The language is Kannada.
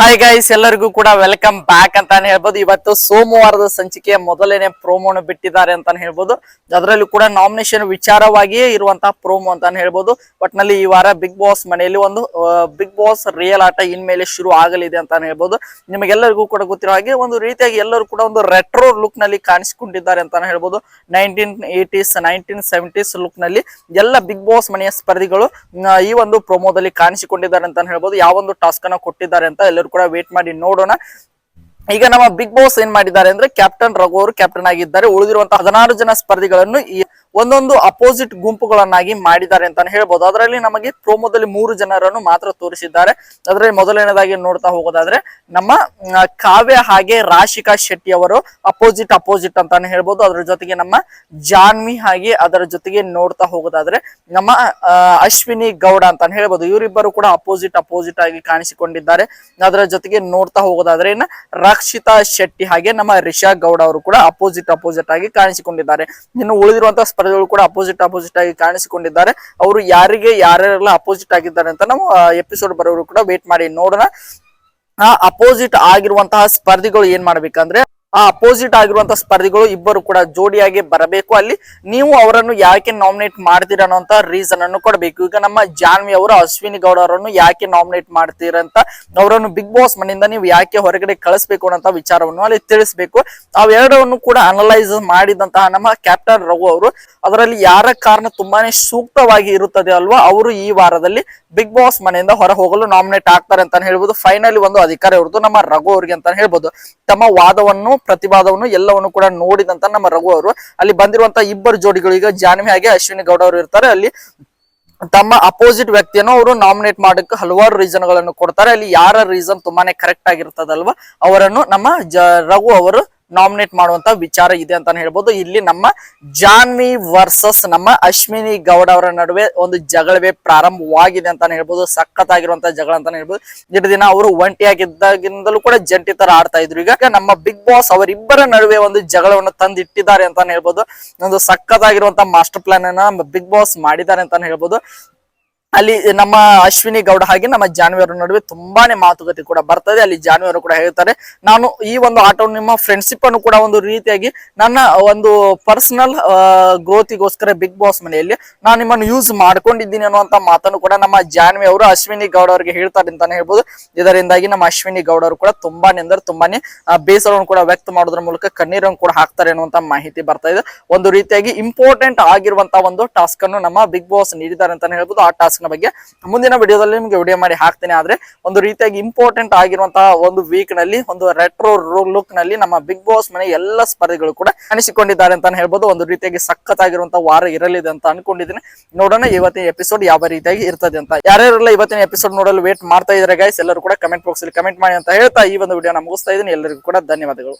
ಹಾಯ್ ಗೈಸ್ ಎಲ್ಲರಿಗೂ ಕೂಡ ವೆಲ್ಕಮ್ ಬ್ಯಾಕ್ ಅಂತಾನೆ ಹೇಳ್ಬೋದು. ಇವತ್ತು ಸೋಮವಾರದ ಸಂಚಿಕೆಯ ಮೊದಲನೇ ಪ್ರೋಮೋನ ಬಿಟ್ಟಿದ್ದಾರೆ ಅಂತಾನೆ ಹೇಳ್ಬೋದು. ಅದರಲ್ಲೂ ಕೂಡ ನಾಮಿನೇಷನ್ ವಿಚಾರವಾಗಿಯೇ ಇರುವಂತಹ ಪ್ರೋಮೋ ಅಂತಾನೆ ಹೇಳ್ಬೋದು. ಒಟ್ನಲ್ಲಿ ಈ ವಾರ ಬಿಗ್ ಬಾಸ್ ಮನೆಯಲ್ಲಿ ಒಂದು ಬಿಗ್ ಬಾಸ್ ರಿಯಲ್ ಆಟ ಇನ್ಮೇಲೆ ಶುರು ಆಗಲಿದೆ ಅಂತಾನೆ ಹೇಳ್ಬೋದು. ನಿಮಗೆಲ್ಲರಿಗೂ ಕೂಡ ಗೊತ್ತಿರೋ ಹಾಗೆ ಒಂದು ರೀತಿಯಾಗಿ ಎಲ್ಲರೂ ಕೂಡ ಒಂದು ರೆಟ್ರೋ ಲುಕ್ನಲ್ಲಿ ಕಾಣಿಸಿಕೊಂಡಿದ್ದಾರೆ ಅಂತಾನೆ ಹೇಳ್ಬೋದು. ನೈನ್ಟೀನ್ ಏಟೀಸ್ ನೈನ್ಟೀನ್ ಸೆವೆಂಟೀಸ್ ಲುಕ್ನಲ್ಲಿ ಎಲ್ಲ ಬಿಗ್ ಬಾಸ್ ಮನೆಯ ಸ್ಪರ್ಧಿಗಳು ಈ ಒಂದು ಪ್ರೊಮೋದಲ್ಲಿ ಕಾಣಿಸಿಕೊಂಡಿದ್ದಾರೆ ಅಂತಾನೆ ಹೇಳ್ಬೋದು. ಯಾವೊಂದು ಟಾಸ್ಕ್ ಅನ್ನ ಕೊಟ್ಟಿದ್ದಾರೆ ಅಂತ ಎಲ್ಲರೂ ಕೂಡ ವೇಟ್ ಮಾಡಿ ನೋಡೋಣ. ಈಗ ನಮ್ಮ ಬಿಗ್ ಬಾಸ್ ಏನ್ ಮಾಡಿದ್ದಾರೆ ಅಂದ್ರೆ ಕ್ಯಾಪ್ಟನ್ ರಘು ಅವರು ಕ್ಯಾಪ್ಟನ್ ಆಗಿದ್ದಾರೆ. ಉಳಿದಿರುವಂತಹ ಹದಿನಾರು ಜನ ಸ್ಪರ್ಧಿಗಳನ್ನು ಈ ಒಂದೊಂದು ಅಪೋಸಿಟ್ ಗುಂಪುಗಳನ್ನಾಗಿ ಮಾಡಿದ್ದಾರೆ ಅಂತಾನೆ ಹೇಳ್ಬೋದು. ಅದರಲ್ಲಿ ನಮಗೆ ಪ್ರೋಮೋದಲ್ಲಿ ಮೂರು ಜನರನ್ನು ಮಾತ್ರ ತೋರಿಸಿದ್ದಾರೆ. ಅದರಲ್ಲಿ ಮೊದಲನೇದಾಗಿ ನೋಡ್ತಾ ಹೋಗೋದಾದ್ರೆ ನಮ್ಮ ಕಾವ್ಯ ಹಾಗೆ ರಾಶಿಕಾ ಶೆಟ್ಟಿ ಅವರು ಅಪೋಸಿಟ್ ಅಪೋಸಿಟ್ ಅಂತಾನೆ ಹೇಳ್ಬೋದು. ಅದರ ಜೊತೆಗೆ ನಮ್ಮ ಜಾನ್ವಿ ಹಾಗೆ ಅದರ ಜೊತೆಗೆ ನೋಡ್ತಾ ಹೋಗೋದಾದ್ರೆ ನಮ್ಮ ಅಶ್ವಿನಿ ಗೌಡ ಅಂತಾನೆ ಹೇಳ್ಬೋದು. ಇವರಿಬ್ಬರು ಕೂಡ ಅಪೋಸಿಟ್ ಅಪೋಸಿಟ್ ಆಗಿ ಕಾಣಿಸಿಕೊಂಡಿದ್ದಾರೆ. ಅದರ ಜೊತೆಗೆ ನೋಡ್ತಾ ಹೋಗೋದಾದ್ರೆ ಇನ್ನು ರಕ್ಷಿತಾ ಶೆಟ್ಟಿ ಹಾಗೆ ನಮ್ಮ ರಿಷಾ ಗೌಡ ಅವರು ಕೂಡ ಅಪೋಸಿಟ್ ಅಪೋಸಿಟ್ ಆಗಿ ಕಾಣಿಸಿಕೊಂಡಿದ್ದಾರೆ. ಇನ್ನು ಉಳಿದಿರುವಂತಹ ಸ್ಪರ್ಧೆಗಳು ಕೂಡ ಅಪೋಸಿಟ್ ಅಪೋಸಿಟ್ ಆಗಿ ಕಾಣಿಸಿಕೊಂಡಿದ್ದಾರೆ. ಅವರು ಯಾರಿಗೆ ಯಾರೆಲ್ಲ ಅಪೋಸಿಟ್ ಆಗಿದ್ದಾರೆ ಅಂತ ನಾವು ಎಪಿಸೋಡ್ ಬರೋರು ಕೂಡ ವೇಟ್ ಮಾಡಿ ನೋಡೋಣ. ಆ ಅಪೋಸಿಟ್ ಆಗಿರುವಂತಹ ಸ್ಪರ್ಧಿಗಳು ಏನ್ ಮಾಡ್ಬೇಕಂದ್ರೆ ಆ ಅಪೋಸಿಟ್ ಆಗಿರುವಂತಹ ಸ್ಪರ್ಧಿಗಳು ಇಬ್ಬರು ಕೂಡ ಜೋಡಿಯಾಗಿ ಬರಬೇಕು. ಅಲ್ಲಿ ನೀವು ಅವರನ್ನು ಯಾಕೆ ನಾಮಿನೇಟ್ ಮಾಡ್ತೀರ ಅನ್ನೋಂತ ರೀಸನ್ ಅನ್ನು ಕೊಡಬೇಕು. ಈಗ ನಮ್ಮ ಜಾನ್ವಿ ಅವರು, ಅಶ್ವಿನಿ ಗೌಡ ಅವರನ್ನು ಯಾಕೆ ನಾಮಿನೇಟ್ ಮಾಡ್ತೀರಂತ ಅವರನ್ನು ಬಿಗ್ ಬಾಸ್ ಮನೆಯಿಂದ ನೀವು ಯಾಕೆ ಹೊರಗಡೆ ಕಳಿಸ್ಬೇಕು ಅನ್ನೋಂತ ವಿಚಾರವನ್ನು ಅಲ್ಲಿ ತಿಳಿಸ್ಬೇಕು. ಅವೆರಡವನ್ನು ಕೂಡ ಅನಲೈಸ್ ಮಾಡಿದಂತಹ ನಮ್ಮ ಕ್ಯಾಪ್ಟನ್ ರಘು ಅವರು, ಅದರಲ್ಲಿ ಯಾರ ಕಾರಣ ತುಂಬಾನೇ ಸೂಕ್ತವಾಗಿ ಇರುತ್ತದೆ ಅಲ್ವಾ, ಅವರು ಈ ವಾರದಲ್ಲಿ ಬಿಗ್ ಬಾಸ್ ಮನೆಯಿಂದ ಹೊರ ಹೋಗಲು ನಾಮಿನೇಟ್ ಆಗ್ತಾರೆ ಅಂತಾನೆ ಹೇಳ್ಬೋದು. ಫೈನಲಿ ಒಂದು ಅಧಿಕಾರ ಇರುವುದು ನಮ್ಮ ರಘು ಅವರಿಗೆ ಅಂತಾನೆ ಹೇಳ್ಬೋದು. ತಮ್ಮ ವಾದವನ್ನು ಪ್ರತಿವಾದವನ್ನು ಎಲ್ಲವನ್ನು ಕೂಡ ನೋಡಿದಂತ ನಮ್ಮ ರಘು ಅವರು. ಅಲ್ಲಿ ಬಂದಿರುವಂತ ಇಬ್ಬರು ಜೋಡಿಗಳು, ಈಗ ಜಾನ್ವಿ ಹಾಗೆ ಅಶ್ವಿನಿ ಗೌಡ ಅವರು ಇರ್ತಾರೆ. ಅಲ್ಲಿ ತಮ್ಮ ಅಪೋಸಿಟ್ ವ್ಯಕ್ತಿಯನ್ನು ಅವರು ನಾಮಿನೇಟ್ ಮಾಡಕ್ಕೆ ಹಲವಾರು ರೀಸನ್ಗಳನ್ನು ಕೊಡ್ತಾರೆ. ಅಲ್ಲಿ ಯಾರ ರೀಸನ್ ತುಂಬಾನೇ ಕರೆಕ್ಟ್ ಆಗಿರ್ತದಲ್ವಾ, ಅವರನ್ನು ನಮ್ಮ ರಘು ಅವರು ನಾಮಿನೇಟ್ ಮಾಡುವಂತ ವಿಚಾರ ಇದೆ ಅಂತಾನೆ ಹೇಳ್ಬೋದು. ಇಲ್ಲಿ ನಮ್ಮ ಜಾನ್ವಿ ವರ್ಸಸ್, ನಮ್ಮ ಅಶ್ವಿನಿ ಗೌಡ ಅವರ ನಡುವೆ ಒಂದು ಜಗಳವೇ ಪ್ರಾರಂಭವಾಗಿದೆ ಅಂತಾನೆ ಹೇಳ್ಬೋದು. ಆಗಿರುವಂತಹ ಜಗಳ ಅಂತಾನೆ ಹೇಳ್ಬೋದು. ಎರಡು ದಿನ ಅವರು ಒಂಟಿಯಾಗಿದ್ದಾಗಿಂದಲೂ ಕೂಡ ಜಂಟಿ ತರ ಆಡ್ತಾ ಇದ್ರು. ಈಗ ನಮ್ಮ ಬಿಗ್ ಬಾಸ್ ಅವರಿಬ್ಬರ ನಡುವೆ ಒಂದು ಜಗಳವನ್ನು ತಂದಿಟ್ಟಿದ್ದಾರೆ ಅಂತಾನೆ ಹೇಳ್ಬೋದು. ಒಂದು ಸಖತ್ ಆಗಿರುವಂತಹ ಮಾಸ್ಟರ್ ಪ್ಲಾನ್ ಅನ್ನ ಬಿಗ್ ಬಾಸ್ ಮಾಡಿದ್ದಾರೆ ಅಂತಾನೆ ಹೇಳ್ಬೋದು. ಅಲ್ಲಿ ನಮ್ಮ ಅಶ್ವಿನಿ ಗೌಡ ಹಾಗೆ ನಮ್ಮ ಜಾನ್ವಿ ಅವರ ನಡುವೆ ತುಂಬಾನೇ ಮಾತುಕತೆ ಕೂಡ ಬರ್ತದೆ. ಅಲ್ಲಿ ಜಾನ್ವಿಯರು ಕೂಡ ಹೇಳ್ತಾರೆ, ನಾನು ಈ ಒಂದು ಆಟವನ್ನು ನಿಮ್ಮ ಫ್ರೆಂಡ್ಶಿಪ್ ಅನ್ನು ಕೂಡ ಒಂದು ರೀತಿಯಾಗಿ ನನ್ನ ಒಂದು ಪರ್ಸನಲ್ ಗ್ರೋತಿಗೋಸ್ಕರ ಬಿಗ್ ಬಾಸ್ ಮನೆಯಲ್ಲಿ ನಾನು ನಿಮ್ಮನ್ನು ಯೂಸ್ ಮಾಡ್ಕೊಂಡಿದ್ದೀನಿ ಅನ್ನುವಂತ ಮಾತನ್ನು ಕೂಡ ನಮ್ಮ ಜಾನ್ವಿ ಅವರು ಅಶ್ವಿನಿ ಗೌಡ ಅವರಿಗೆ ಹೇಳ್ತಾರೆ ಅಂತಾನೆ ಹೇಳ್ಬೋದು. ಇದರಿಂದಾಗಿ ನಮ್ಮ ಅಶ್ವಿನಿ ಗೌಡ ಅವರು ಕೂಡ ತುಂಬಾನೇ ಅಂದ್ರೆ ತುಂಬಾನೇ ಬೇಸರವನ್ನು ಕೂಡ ವ್ಯಕ್ತ ಮಾಡೋದ್ರ ಮೂಲಕ ಕಣ್ಣೀರನ್ನು ಕೂಡ ಹಾಕ್ತಾರೆ ಅನ್ನುವಂತ ಮಾಹಿತಿ ಬರ್ತಾ ಇದೆ. ಒಂದು ರೀತಿಯಾಗಿ ಇಂಪಾರ್ಟೆಂಟ್ ಆಗಿರುವಂತಹ ಒಂದು ಟಾಸ್ಕ್ ಅನ್ನು ನಮ್ಮ ಬಿಗ್ ಬಾಸ್ ನೀಡಿದ್ದಾರೆ ಅಂತಾನೆ ಹೇಳ್ಬೋದು. ಆ ಟಾಸ್ಕ್ ನ ಬಗ್ಗೆ ಮುಂದಿನ ವಿಡಿಯೋದಲ್ಲಿ ನಿಮಗೆ ವಿಡಿಯೋ ಮಾಡಿ ಹಾಕ್ತೇನೆ. ಆದ್ರೆ ಒಂದು ರೀತಿಯಾಗಿ ಇಂಪಾರ್ಟೆಂಟ್ ಆಗಿರುವಂತಹ ಒಂದು ವೀಕ್ನಲ್ಲಿ, ಒಂದು ರೆಟ್ರೋ ಲುಕ್ನಲ್ಲಿ ನಮ್ಮ ಬಿಗ್ ಬಾಸ್ ಮನೆ ಎಲ್ಲ ಸ್ಪರ್ಧಿಗಳು ಕೂಡ ಕಾಣಿಸಿಕೊಂಡಿದ್ದಾರೆ ಅಂತಾನೆ ಹೇಳ್ಬೋದು. ಒಂದು ರೀತಿಯಾಗಿ ಸಖತ್ತಾಗಿರುವಂತಹ ವಾರ ಇರಲಿದೆ ಅಂತ ಅನ್ಕೊಂಡಿದ್ದೀನಿ. ನೋಡೋಣ ಇವತ್ತಿನ ಎಪಿಸೋಡ್ ಯಾವ ರೀತಿಯಾಗಿ ಇರ್ತದೆ ಅಂತ. ಯಾರ್ಯಾರೆಲ್ಲ ಇವತ್ತಿನ ಎಪಿಸೋಡ್ ನೋಡಲು ವೇಟ್ ಮಾಡ್ತಾ ಇದ್ದಾರೆ ಗೈಸ್ ಎಲ್ಲರೂ ಕೂಡ ಕಮೆಂಟ್ ಬಾಕ್ಸ್ ಅಲ್ಲಿ ಕಮೆಂಟ್ ಮಾಡಿ ಅಂತ ಹೇಳ್ತಾ ಈ ಒಂದು ವಿಡಿಯೋನ ಮುಗಿಸ್ತಾ ಇದ್ದೀನಿ. ಎಲ್ಲರಿಗೂ ಕೂಡ ಧನ್ಯವಾದಗಳು.